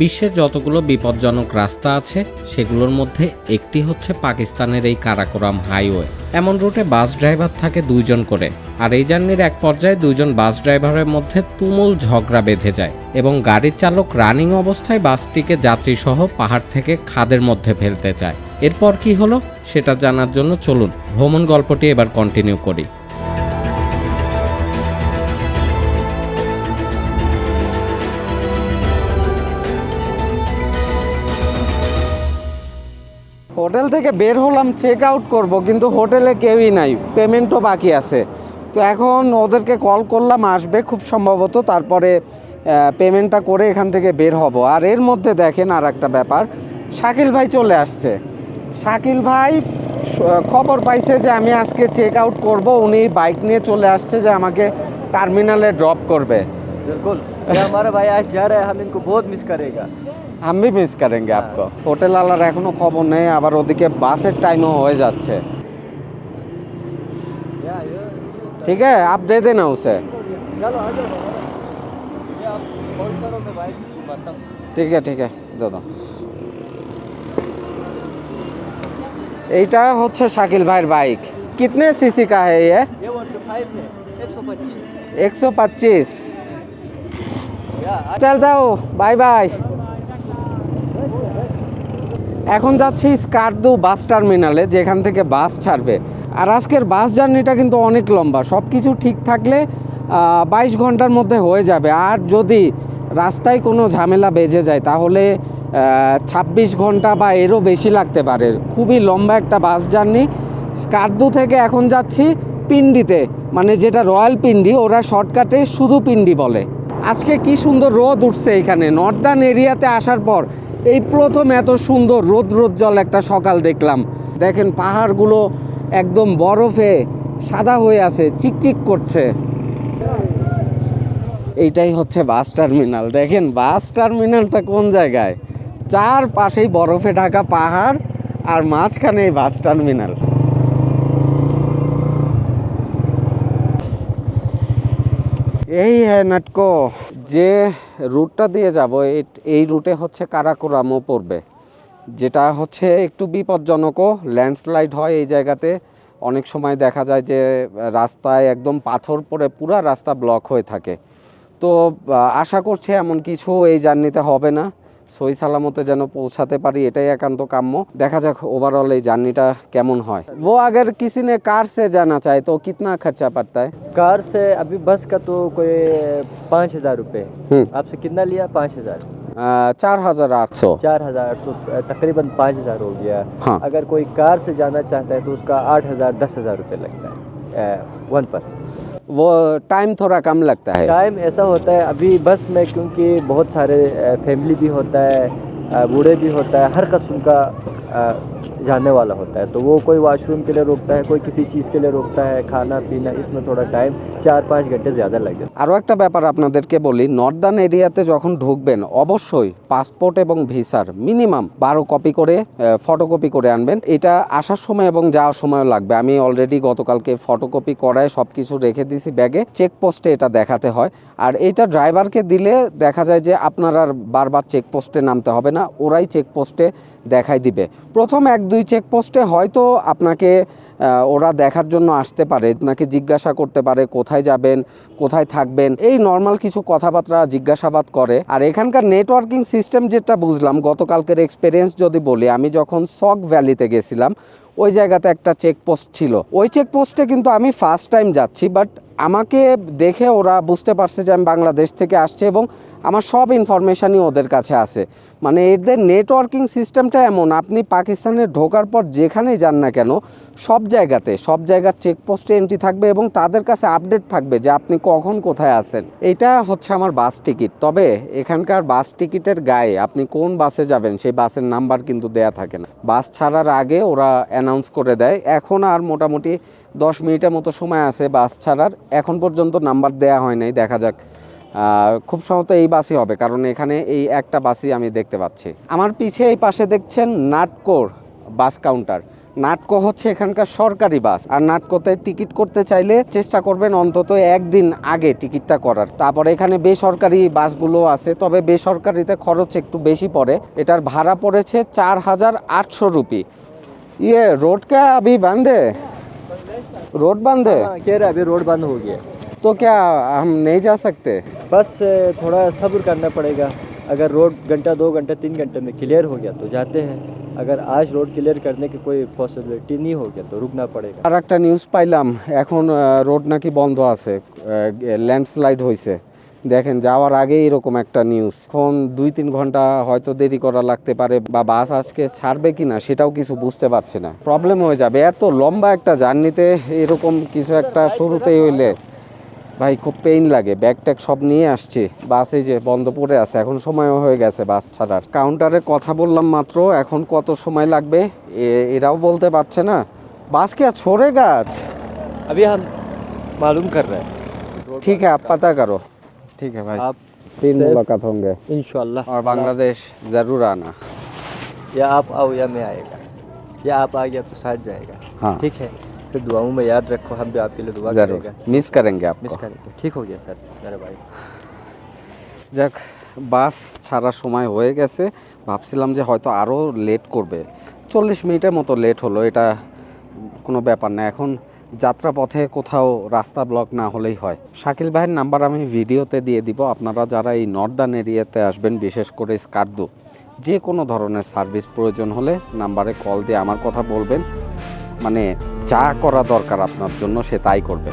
বিশ্বের যতগুলো বিপজ্জনক রাস্তা আছে, সেগুলোর মধ্যে একটি হচ্ছে পাকিস্তানের এই কারাকোরাম হাইওয়ে। এমন রুটে বাস ড্রাইভার থাকে দুইজন করে, আর এই জার্নির এক পর্যায়ে দুইজন বাস ড্রাইভারের মধ্যে তুমুল ঝগড়া বেঁধে যায় এবং গাড়ির চালক রানিং অবস্থায় বাসটিকে যাত্রীসহ পাহাড় থেকে খাদের মধ্যে ফেলতে চায়। এরপর কি হলো, সেটা জানার জন্য চলুন, ভ্রমণ গল্পটি এবার কন্টিনিউ করি। হোটেল থেকে বের হলাম চেক আউট করবো কিন্তু হোটেলে কেউই নাই পেমেন্টও বাকি আছে তো এখন ওদেরকে কল করলাম আসবে খুব সম্ভবত তারপরে পেমেন্টটা করে এখান থেকে বের হব আর এর মধ্যে দেখেন আর একটা ব্যাপার শাকিল ভাই চলে আসছে শাকিল ভাই স- খবর পাইছে যে আমি আজকে চেক আউট করবো উনি বাইক নিয়ে চলে আসছে যে আমাকে টার্মিনালে ড্রপ করবে बिल्कुल ये हमारा भाई आज जा रहा है हम इनको बहुत मिस करेगा হাম ভি মিস করেন আপকো হোটেল আলার এখনও খবর নেই আবার ওদিকে বাসের টাইমও হয়ে যাচ্ছে। ঠিক আছে আপ দে দে না উসে ঠিক আছে ঠিক আছে দাদা এইটা হচ্ছে শাকিল ভাইয়ের বাইক কিতনে সিসি কা হ্যাঁ একশো পঁচিশ। চল দাও বাই বাই। এখন যাচ্ছি স্কারদু বাস টার্মিনালে, যেখান থেকে বাস ছাড়বে। আর আজকের বাস জার্নিটা কিন্তু অনেক লম্বা সব কিছু ঠিক থাকলে বাইশ ঘণ্টার মধ্যে হয়ে যাবে। আর যদি রাস্তায় কোনো ঝামেলা বেজে যায়, তাহলে ছাব্বিশ ঘণ্টা বা এরও বেশি লাগতে পারে। খুবই লম্বা একটা বাস জার্নি। স্কারদু থেকে এখন যাচ্ছি পিন্ডিতে মানে যেটা রয়্যাল পিন্ডি, ওরা শর্টকাটে শুধু পিন্ডি বলে। আজকে কি সুন্দর রোদ উঠছে এখানে। নর্দার্ন এরিয়াতে আসার পর এই প্রথম এত সুন্দর রোদ রোজ্জ্বল একটা সকাল দেখলাম। দেখেন পাহাড়গুলো একদম বরফে সাদা হয়ে আছে, চিকচিক করছে। এইটাই হচ্ছে বাস টার্মিনাল। দেখেন বাস টার্মিনালটা কোন জায়গায়? চার পাশেই বরফে ঢাকা পাহাড় আর মাঝখানে এই বাস টার্মিনাল। এই হ্যাঁ নাটকো। যে রুটটা দিয়ে যাব, এই- রুটে হচ্ছে কারাকোরামও পড়বে। যেটা হচ্ছে একটু বিপজ্জনকও ল্যান্ডস্লাইড হয় এই জায়গাতে। অনেক সময় দেখা যায় যে, রাস্তায় একদম পাথর পড়ে পুরা রাস্তা ব্লক হয়ে থাকে। তো আশা করছি এমন কিছু এই জার্নিতে হবে না। সই সালামতে যেন পৌঁছাতে পারি এটাই একান্ত কাম্য দেখা যাক ওভারঅল এই জার্নিটা কেমন হয় ও আগের किसी ने कार से जाना चाहे तो कितना खर्चा पड़ता है कार से अभी बस का तो कोई पाँच हजार रुपये हम्म। आपसे कितना लिया पाँच हजार चार हजार आठ सौ चार हजार आठ सौ तकरीबन पाँच हजार हो गया हाँ। अगर कोई कार से जाना चाहता है तो उसका आठ हजार दस हजार रुपये लगता है वन पर्सन वो टाइम थोड़ा कम लगता है। टाइम ऐसा होता है, अभी बस में क्योंकि बहुत सारे फैमिली भी होता है बूढ़े भी होता है, हर कस्म का जाने वाला होता है तो वो कोई वॉशरूम के लिए रोकता है कोई किसी चीज़ के लिए रोकता है खाना पीना इसमें थोड़ा टाइम चार पाँच घंटे ज़्यादा लग जाता আরও একটা ব্যাপার আপনাদেরকে বলি নর্দার্ন এরিয়াতে যখন ঢুকবেন অবশ্যই পাসপোর্ট এবং ভিসার মিনিমাম বারো কপি করে ফটোকপি করে আনবেন এটা আসার সময় এবং যাওয়ার সময় লাগবে আমি অলরেডি গতকালকে ফটোকপি করায় সব কিছু রেখে দিয়েছি ব্যাগে চেকপোস্টে এটা দেখাতে হয় আর এটা ড্রাইভারকে দিলে দেখা যায় যে আপনার আর বারবার চেকপোস্টে নামতে হবে না ওরাই চেকপোস্টে দেখাই দিবে প্রথম এক দুই চেকপোস্টে হয়তো আপনাকে ওরা দেখার জন্য আসতে পারে, আপনাকে জিজ্ঞাসা করতে পারে কোথায় যাবেন, কোথায় থাকবেন। এই নর্মাল কিছু কথাবার্তা জিজ্ঞাসাবাদ করে। আর এখানকার নেটওয়ার্কিং সিস্টেম যেটা বুঝলাম, গতকালকের এক্সপিরিয়েন্স যদি বলি, আমি যখন সক ভ্যালিতে গেছিলাম ওই জায়গাতে একটা চেকপোস্ট ছিল। ওই চেকপোস্টে কিন্তু আমি ফার্স্ট টাইম যাচ্ছি বাট আমাকে দেখে ওরা বুঝতে পারছে যে আমি বাংলাদেশ থেকে আসছে এবং আমার সব ইনফরমেশানই ওদের কাছে আছে। মানে এদের নেটওয়ার্কিং সিস্টেমটা এমন, আপনি পাকিস্তানে ঢোকার পর যেখানেই যান না কেন, সব জায়গাতে, সব জায়গার চেকপোস্টে এন্ট্রি থাকবে এবং তাদের কাছে আপডেট থাকবে যে আপনি কখন কোথায় আছেন। এটা হচ্ছে আমার বাস টিকিট তবে এখানকার বাস টিকিটের গায়ে আপনি কোন বাসে যাবেন, সেই বাসের নাম্বার কিন্তু দেয়া থাকে না। বাস ছাড়ার আগে ওরা অ্যানাউন্স করে দেয়। এখন আর মোটামুটি দশ মিনিটের মতো সময় আছে বাস ছাড়ার। এখন পর্যন্ত নাম্বার দেয়া হয় নাই, দেখা যাক। খুব সম্ভবত এই বাসই হবে, কারণ এখানে এই একটা বাসই আমি দেখতে পাচ্ছি। আমার পিছে এই পাশে দেখছেন নাটকোর বাস কাউন্টার। নাটকো হচ্ছে এখানকার সরকারি বাস, আর নাটকোতে টিকিট করতে চাইলে চেষ্টা করবেন অন্তত একদিন আগে টিকিটটা করার। তারপরে এখানে বেসরকারি বাসগুলো আছে, তবে বেসরকারিতে খরচ একটু বেশি পড়ে। এটার ভাড়া পড়েছে চার হাজার আটশো রুপি। ইয়ে रोड क्या अभी बंद है रोड बंद है हाँ, कह रहे अभी रोड बंद हो गया तो क्या हम नहीं जा सकते बस अ, थोड़ा सब्र करना पड़ेगा अगर रोड घंटा दो घंटा तीन घंटे में क्लियर हो गया तो जाते हैं अगर आज रोड क्लियर करने की कोई पॉसिबिलिटी नहीं हो गया तो रुकना पड़ेगा আর একটা নিউজ পাইলাম এখন রোড নাকি বন্ধ আছে ল্যান্ডস্লাইড হয়েছে দেখেন যাওয়ার আগে এরকম একটা নিউজ এখন দুই তিন ঘন্টা হয়তো দেরি করা লাগতে পারে বা বাস আজকে ছাড়বে কিনা সেটাও কিছু বুঝতে পারছি না প্রবলেম হয়ে যাবে এত লম্বা একটা জার্নিতে এরকম কিছু একটা শুরুতেই হইলে ভাই খুব পেইন লাগে ব্যাগ ট্যাগ সব নিয়ে আসছি বাসে যে বন্ধ পড়ে আছে এখন সময়ও হয়ে গেছে বাস ছাড়ার কাউন্টারে কথা বললাম মাত্র এখন কত সময় লাগবে এ- এরাও বলতে পারছে না বাস কে छोड़े গাছ अभी हम मालूम कर रहे हैं रोड ठीक है आप पता करो ठीक है भाई आप फिर मुलाकात होंगे इंशाल्लाह और बांग्लादेश जरूर आना या आप आओ या मैं आएगा या आप आ गया तो साथ जाएगा हाँ ठीक है फिर दुआओं में याद रखो हम भी आपके लिए दुआ जरूर करेगा मिस करेंगे मिस आपको करेंगे ठीक हो गया सर मेरे भाई যাক বাস ছাড়ার সময় হয়ে গেছে ভাবছিলাম যে হয়তো আরও লেট করবে চল্লিশ মিনিটের মতো লেট হলো এটা কোনো ব্যাপার না এখন যাত্রাপথে কোথাও রাস্তা ব্লক না হলেই হয়। শাকিল ভাইয়ের নাম্বার আমি ভিডিওতে দিয়ে দিব। আপনারা যারা এই নর্দার্ন এরিয়াতে আসবেন, বিশেষ করে স্কার্দু, যে কোনো ধরনের সার্ভিস প্রয়োজন হলে নাম্বারে কল দিয়ে আমার কথা বলবেন। মানে যা করা দরকার আপনার জন্য সে তাই করবে।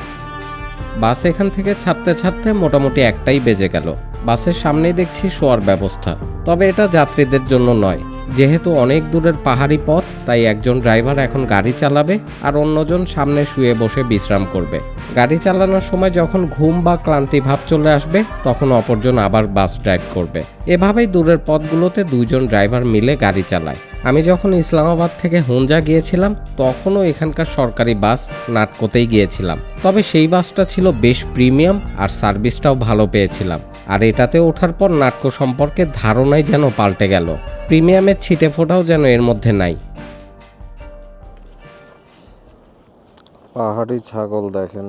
বাস এখান থেকে ছাড়তে ছাড়তে মোটামুটি একটাই বেজে গেল। বাসের সামনেই দেখছি শোয়ার ব্যবস্থা। তবে এটা যাত্রীদের জন্য নয় যেহেতু অনেক দূরের পাহাড়ি পথ, তাই একজন ড্রাইভার এখন গাড়ি চালাবে আর অন্যজন সামনে শুয়ে বসে বিশ্রাম করবে। গাড়ি চালানোর সময় যখন ঘুম বা ক্লান্তি ভাব চলে আসবে, তখন অপরজন আবার বাস ড্রাইভ করবে। এভাবেই দূরের পথগুলোতে দুইজন ড্রাইভার মিলে গাড়ি চালায়। আমি যখন ইসলামাবাদ থেকে হুঞ্জা গিয়েছিলাম, তখনও এখানকার সরকারি বাস নাটকোতেই গিয়েছিলাম। তবে সেই বাসটা ছিল বেশ প্রিমিয়াম আর সার্ভিসটাও ভালো পেয়েছিলাম। আর এটাতে ওঠার পর নাটকো সম্পর্কে ধারণাই যেন পাল্টে গেল। প্রিমিয়ামের ছিটে ফোটাও যেন এর মধ্যে নাই। পাহাড়ি ছাগল দেখেন।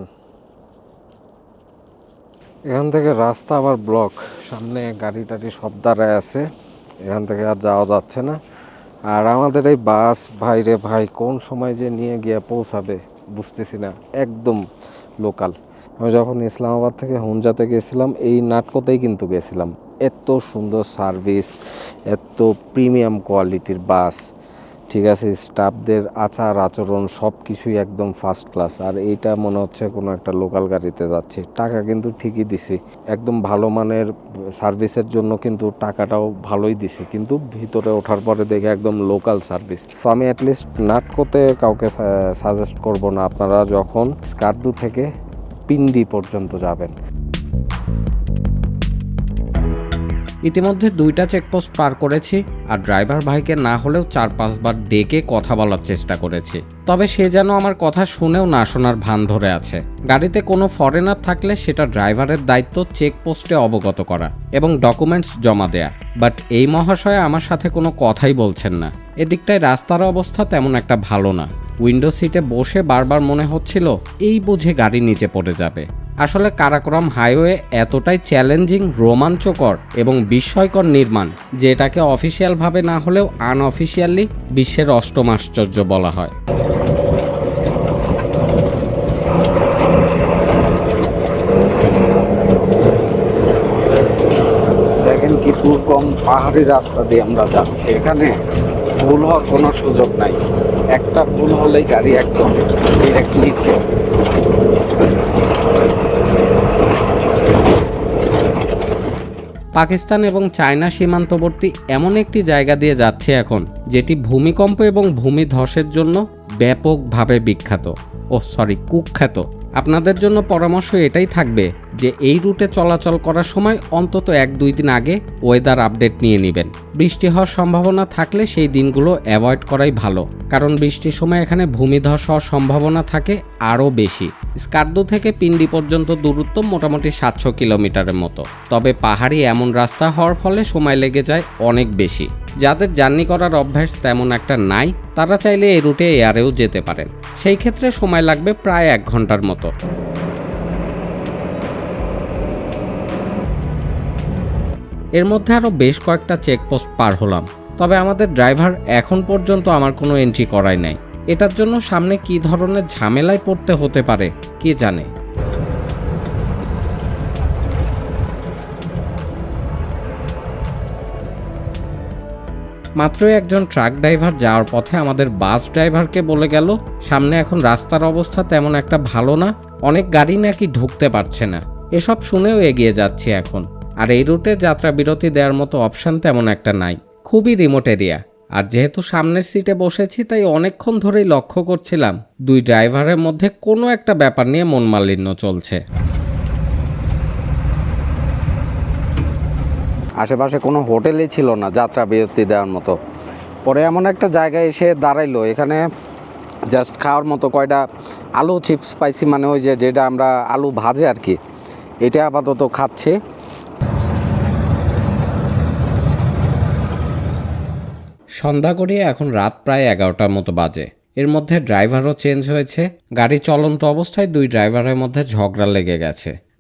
এখান থেকে রাস্তা আবার ব্লক। সামনে গাড়ি টাড়ি সব দাঁড়ায় আছে। এখান থেকে আর যাওয়া যাচ্ছে না। আর আমাদের এই বাস, ভাই রে ভাই, কোন সময় যে নিয়ে গিয়ে পৌঁছাবে বুঝতেছি না। একদম লোকাল। আমি যখন ইসলামাবাদ থেকে হুঞ্জাতে গেছিলাম, এই নাটকতেই কিন্তু গেছিলাম। এত সুন্দর সার্ভিস এত প্রিমিয়াম কোয়ালিটির বাস ঠিক আছে? স্টাফদের আচার আচরণ সব কিছুই একদম ফার্স্ট ক্লাস আর এইটা মনে হচ্ছে কোনো একটা লোকাল গাড়িতে যাচ্ছে। টাকা কিন্তু ঠিকই দিছি। একদম ভালো মানের সার্ভিসের জন্য কিন্তু টাকাটাও ভালোই দিছে। কিন্তু ভিতরে ওঠার পরে দেখে একদম লোকাল সার্ভিস তো আমি অ্যাটলিস্ট নাটকোতে কাউকে সাজেস্ট করব না। আপনারা যখন স্কার্দু থেকে পিন্ডি পর্যন্ত যাবেন। ইতিমধ্যে দুইটা চেকপোস্ট পার করেছি আর ড্রাইভার ভাইকে না হলেও চার পাঁচবার ডেকে কথা বলার চেষ্টা করেছি। তবে সে যেন আমার কথা শুনেও না শোনার ভান ধরে আছে। গাড়িতে কোনো ফরেনার থাকলে সেটা ড্রাইভারের দায়িত্ব চেকপোস্টে অবগত করা এবং ডকুমেন্টস জমা দেয়া। বাট এই মহাশয় আমার সাথে কোনো কথাই বলছেন না। এদিকটায় রাস্তার অবস্থা তেমন একটা ভালো না। উইন্ডো সিটে বসে বারবার মনে হচ্ছিল, এই বুঝে গাড়ি নিচে পড়ে যাবে। আসলে কারাকোরাম হাইওয়ে এতটাই চ্যালেঞ্জিং, রোমাঞ্চকর এবং বিস্ময়কর নির্মাণ যে এটাকে অফিসিয়ালভাবে না হলেও আনঅফিসিয়ালি বিশ্বের অষ্টম আশ্চর্য বলা হয়। দেখেন কি দুর্গম পাহাড়ি রাস্তা দিয়ে আমরা যাচ্ছি। এখানে ভুল হওয়ার কোনো সুযোগ নাই। একটা ভুল হলেই গাড়ি একদম ডিরেক্ট নিচ্ছে পাকিস্তান এবং চায়না সীমান্তবর্তী এমন একটি জায়গা দিয়ে যাচ্ছে এখন, যেটি ভূমিকম্প এবং ভূমি ভূমিধসের জন্য ব্যাপকভাবে বিখ্যাত, ও সরি কুখ্যাত। আপনাদের জন্য পরামর্শ এটাই থাকবে যে এই রুটে চলাচল করার সময় অন্তত এক দুই দিন আগে ওয়েদার আপডেট নিয়ে নেবেন। বৃষ্টি হওয়ার সম্ভাবনা থাকলে সেই দিনগুলো অ্যাভয়েড করাই ভালো, কারণ বৃষ্টির সময় এখানে ভূমিধস হওয়ার সম্ভাবনা থাকে আরও বেশি। স্কার্দু থেকে পিন্ডি পর্যন্ত দূরত্ব মোটামুটি সাতশো কিলোমিটারের মতো, তবে পাহাড়ি এমন রাস্তা হওয়ার ফলে সময় লেগে যায় অনেক বেশি। যাদের জার্নি করার অভ্যাস তেমন একটা নাই, তারা চাইলে এই রুটে এয়ারেও যেতে পারেন। সেই ক্ষেত্রে সময় লাগবে প্রায় এক ঘণ্টার মতো। এর মধ্যে আরও বেশ কয়েকটা চেকপোস্ট পার হলাম। তবে আমাদের ড্রাইভার এখন পর্যন্ত আমার কোনো এন্ট্রি করাই নাই। এটার জন্য সামনে কী ধরনের ঝামেলায় পড়তে হতে পারে, কে জানে? মাত্রই একজন ট্রাক ড্রাইভার যাওয়ার পথে আমাদের বাস ড্রাইভারকে বলে গেল, সামনে এখন রাস্তার অবস্থা তেমন একটা ভালো না, অনেক গাড়ি নাকি ঢুকতে পারছে না। এসব শুনেও এগিয়ে যাচ্ছি এখন। আর এই রুটে যাত্রা বিরতি দেওয়ার মতো অপশান তেমন একটা নাই। খুবই রিমোট এরিয়া। আর যেহেতু সামনের সিটে বসেছি, তাই অনেকক্ষণ ধরেই লক্ষ্য করছিলাম, দুই ড্রাইভারের মধ্যে কোনো একটা ব্যাপার নিয়ে মনমালিন্য চলছে। আশেপাশে কোনো হোটেলই ছিল না যাত্রা বিরতি দেওয়ার মতো। পরে এমন একটা জায়গায় এসে দাঁড়াইলো, এখানে জাস্ট খাওয়ার মতো কয়টা আলু চিপস পাইছি মানে ওই যে যেটা আমরা আলু ভাজে আর কি, এটা আপাতত খাচ্ছে। সন্ধ্যা গড়িয়ে এখন রাত প্রায় এগারোটার মতো বাজে। এর মধ্যে ড্রাইভারও চেঞ্জ হয়েছে। গাড়ি চলন্ত অবস্থায় দুই ড্রাইভারের মধ্যে ঝগড়া লেগে গেছে।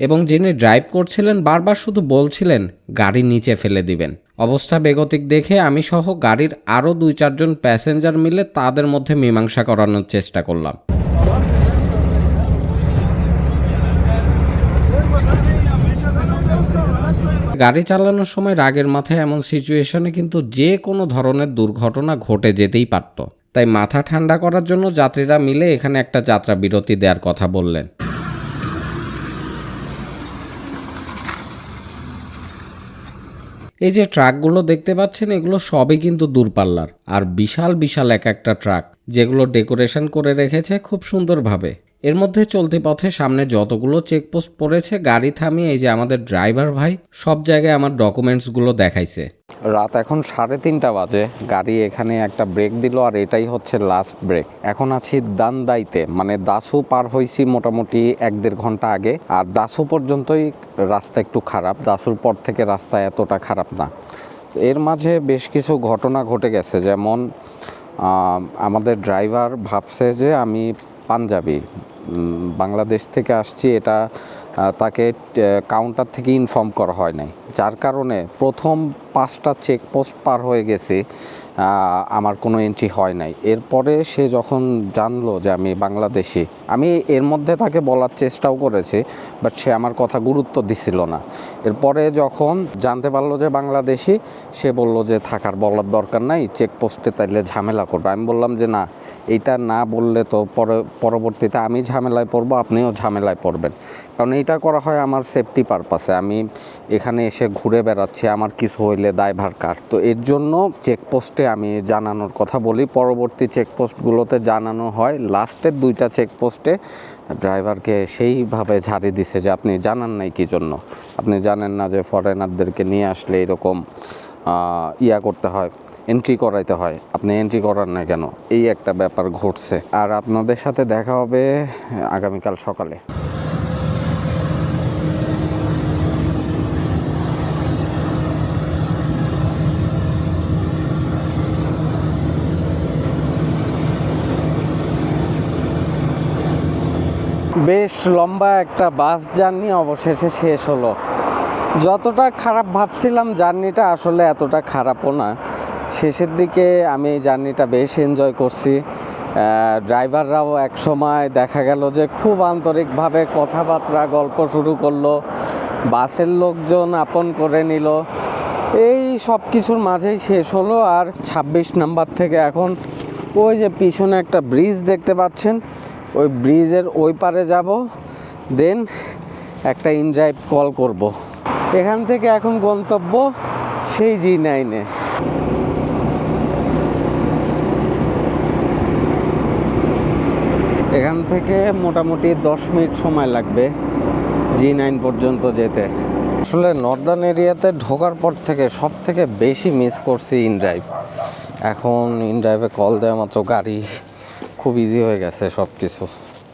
এবং যিনি ড্রাইভ করছিলেন বারবার শুধু বলছিলেন, গাড়ি নিচে ফেলে দিবেন। অবস্থা বেগতিক দেখে আমি সহ গাড়ির আরও দুই চারজন প্যাসেঞ্জার মিলে তাদের মধ্যে মীমাংসা করানোর চেষ্টা করলাম। গাড়ি চালানোর সময় রাগের মাথায় এমন সিচুয়েশনে কিন্তু যে কোনো ধরনের দুর্ঘটনা ঘটে যেতেই পারত। তাই মাথা ঠান্ডা করার জন্য যাত্রীরা মিলে এখানে একটা যাত্রা বিরতি দেওয়ার কথা বললেন। এই যে ট্রাকগুলো দেখতে পাচ্ছেন, এগুলো সবই কিন্তু দূরপাল্লার। আর বিশাল বিশাল এক একটা ট্রাক, যেগুলো ডেকোরেশন করে রেখেছে খুব সুন্দরভাবে। এর মধ্যে চলতি পথে সামনে যতগুলো চেকপোস্ট পড়েছে, গাড়ি থামিয়ে এই যে আমাদের ড্রাইভার ভাই, সব জায়গায় আমার ডকুমেন্টসগুলো দেখাইছে। রাত এখন সাড়ে তিনটা বাজে, গাড়ি এখানে একটা ব্রেক দিল আর এটাই হচ্ছে লাস্ট ব্রেক এখন আছি দান্দাইতে মানে দাসু পার হয়েছি মোটামুটি এক দেড় ঘণ্টা আগে, আর দাসু পর্যন্তই রাস্তা একটু খারাপ, দাসুর পর থেকে রাস্তা এতটা খারাপ না। এর মাঝে বেশ কিছু ঘটনা ঘটে গেছে, যেমন আমাদের ড্রাইভার ভাবছে যে আমি পাঞ্জাবি। বাংলাদেশ থেকে আসছি, এটা তাকে কাউন্টার থেকে ইনফর্ম করা হয় নাই। যার কারণে প্রথম পাঁচটা চেকপোস্ট পার হয়ে গেছে আমার কোনো এন্ট্রি হয় নাই। এরপরে সে যখন জানলো যে আমি বাংলাদেশি, আমি এর মধ্যে তাকে বলার চেষ্টাও করেছি বাট সে আমার কথা গুরুত্ব দিছিল না। এরপরে যখন জানতে পারল যে বাংলাদেশি, সে বলল যে থাকার বলার দরকার নাই চেকপোস্টে তাইলে ঝামেলা করবে। আমি বললাম যে না এইটা না বললে তো পরে, পরবর্তীতে আমি ঝামেলায় পড়ব, আপনিও ঝামেলায় পড়বেন। কারণ এইটা করা হয় আমার সেফটি পারপাসে আমি এখানে এসে ঘুরে বেড়াচ্ছি, আমার কিছু হইলে দায়ভার কার তো এর জন্য চেকপোস্টে আমি জানানোর কথা বলি। পরবর্তী চেকপোস্টগুলোতে জানানো হয় লাস্টের দুইটা চেকপোস্টে ড্রাইভারকে সেইভাবে ঝাড়ি দিছে যে, আপনি জানান নাই কি জন্য? আপনি জানেন না যে ফরেনারদেরকে নিয়ে আসলে এরকম ইয়া করতে হয়। এন্ট্রি করাইতে হয়। আপনি এন্ট্রি করার না কেন? এই একটা ব্যাপার ঘটছে। আর আপনাদের সাথে দেখা হবে আগামীকাল সকালে। বেশ লম্বা একটা বাস জার্নি অবশেষে শেষ হলো। যতটা খারাপ ভাবছিলাম জার্নিটা আসলে এতটা খারাপও না। শেষের দিকে আমি জার্নিটা বেশ এনজয় করছি। ড্রাইভাররাও এক সময় দেখা গেল যে খুব আন্তরিকভাবে কথাবার্তা, গল্প শুরু করল। বাসের লোকজন আপন করে নিল। এই সব কিছুর মাঝেই শেষ হলো আর ২৬ নাম্বার থেকে এখন ওই যে পিছনে একটা ব্রিজ দেখতে পাচ্ছেন। ওই ব্রিজের ওই পারে যাব দেন একটা ইনড্রাইভ কল করব। এখান থেকে এখন গন্তব্য সেই জি নাইনে এখান থেকে মোটামুটি দশ মিনিট সময় লাগবে জি নাইন পর্যন্ত যেতে। আসলে নর্দার্ন এরিয়াতে ঢোকার পর থেকে সব থেকে বেশি মিস করছি ইনড্রাইভ এখন ইনড্রাইভে কল দেওয়া মাত্র গাড়ি, খুব ইজি হয়ে গেছে সব কিছু